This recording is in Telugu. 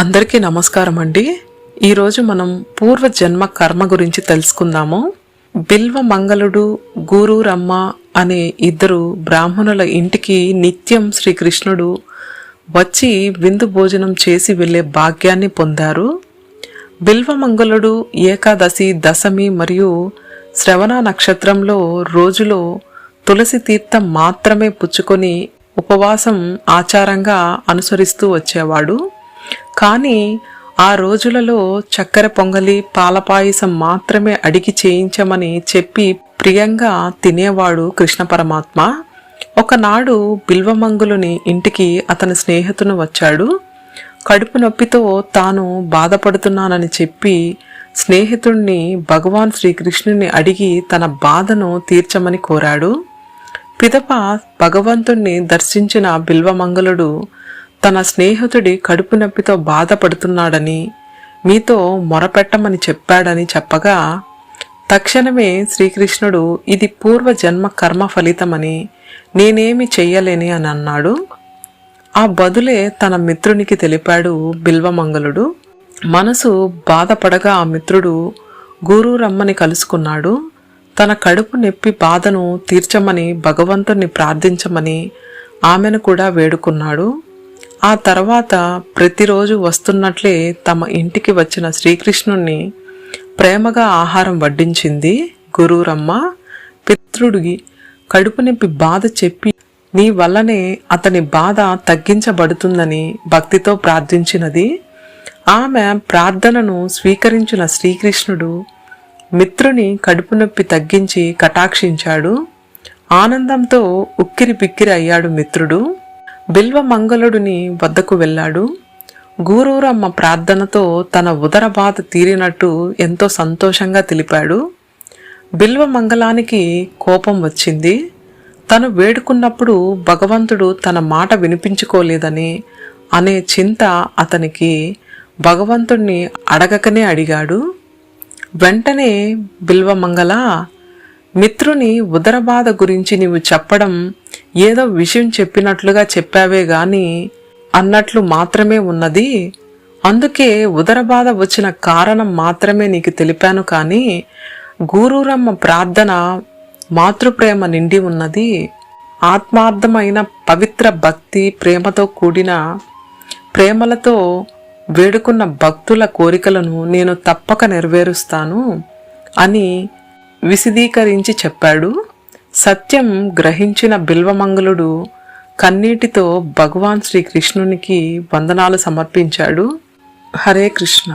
అందరికీ నమస్కారం అండి. ఈరోజు మనం పూర్వ జన్మ కర్మ గురించి తెలుసుకుందాము. బిల్వ మంగళుడు గురూరమ్మ అనే ఇద్దరు బ్రాహ్మణుల ఇంటికి నిత్యం శ్రీకృష్ణుడు వచ్చి విందు భోజనం చేసి వెళ్ళే భాగ్యాన్ని పొందారు. బిల్వమంగళుడు ఏకాదశి దశమి మరియు శ్రవణ నక్షత్రంలో రోజులో తులసి తీర్థం మాత్రమే పుచ్చుకొని ఉపవాసం ఆచారంగా అనుసరిస్తూ వచ్చేవాడు. కానీ ఆ రోజులలో చక్కెర పొంగలి పాలపాయసం మాత్రమే అడిగి చేయించమని చెప్పి ప్రియంగా తినేవాడు కృష్ణ పరమాత్మ. ఒకనాడు బిల్వమంగులుని ఇంటికి అతని స్నేహితును వచ్చాడు. కడుపు నొప్పితో తాను బాధపడుతున్నానని చెప్పి స్నేహితుణ్ణి భగవాన్ శ్రీకృష్ణుని అడిగి తన బాధను తీర్చమని కోరాడు. పిదప భగవంతుణ్ణి దర్శించిన బిల్వమంగళుడు తన స్నేహితుడి కడుపు నొప్పితో బాధపడుతున్నాడని మీతో మొరపెట్టమని చెప్పాడని చెప్పగా తక్షణమే శ్రీకృష్ణుడు ఇది పూర్వ జన్మ కర్మ ఫలితమని నేనేమి చెయ్యలేని అని అన్నాడు. ఆ బదులే తన మిత్రునికి తెలిపాడు బిల్వమంగళుడు. మనసు బాధపడగా ఆ మిత్రుడు గూరూరమ్మని కలుసుకున్నాడు. తన కడుపు నొప్పి బాధను తీర్చమని భగవంతుణ్ణి ప్రార్థించమని ఆమెను కూడా వేడుకున్నాడు. ఆ తర్వాత ప్రతిరోజు వస్తున్నట్లే తమ ఇంటికి వచ్చిన శ్రీకృష్ణుణ్ణి ప్రేమగా ఆహారం వడ్డించింది గురూరమ్మ. పితృడికి కడుపు నొప్పి బాధ చెప్పి నీ వల్లనే అతని బాధ తగ్గించబడుతుందని భక్తితో ప్రార్థించినది. ఆమె ప్రార్థనను స్వీకరించిన శ్రీకృష్ణుడు మిత్రుని కడుపు నొప్పి తగ్గించి కటాక్షించాడు. ఆనందంతో ఉక్కిరి పిక్కిరి అయ్యాడు మిత్రుడు. బిల్వ మంగళుడిని వద్దకు వెళ్ళాడు. గూరూరమ్మ ప్రార్థనతో తన ఉదర బాధ తీరినట్టు ఎంతో సంతోషంగా తెలిపాడు. బిల్వ మంగళానికి కోపం వచ్చింది. తను వేడుకున్నప్పుడు భగవంతుడు తన మాట వినిపించుకోలేదని అనే చింత అతనికి భగవంతుణ్ణి అడగకనే అడిగాడు. వెంటనే బిల్వమంగళ మిత్రుని ఉదరబాధ గురించి నీవు చెప్పడం ఏదో విషయం చెప్పినట్లుగా చెప్పావే గాని అన్నట్లు మాత్రమే ఉన్నది. అందుకే ఉదరబాధ వచ్చిన కారణం మాత్రమే నీకు తెలిపాను కానీ గూరూరమ్మ ప్రార్థన మాతృప్రేమ నిండి ఉన్నది. ఆత్మార్థమైన పవిత్ర భక్తి ప్రేమతో కూడిన ప్రేమలతో వేడుకున్న భక్తుల కోరికలను నేను తప్పక నెరవేరుస్తాను అని విశదీకరించి చెప్పాడు. సత్యం గ్రహించిన బిల్వమంగళుడు కన్నీటితో భగవాన్ శ్రీకృష్ణునికి వందనాలు సమర్పించాడు. హరే కృష్ణ.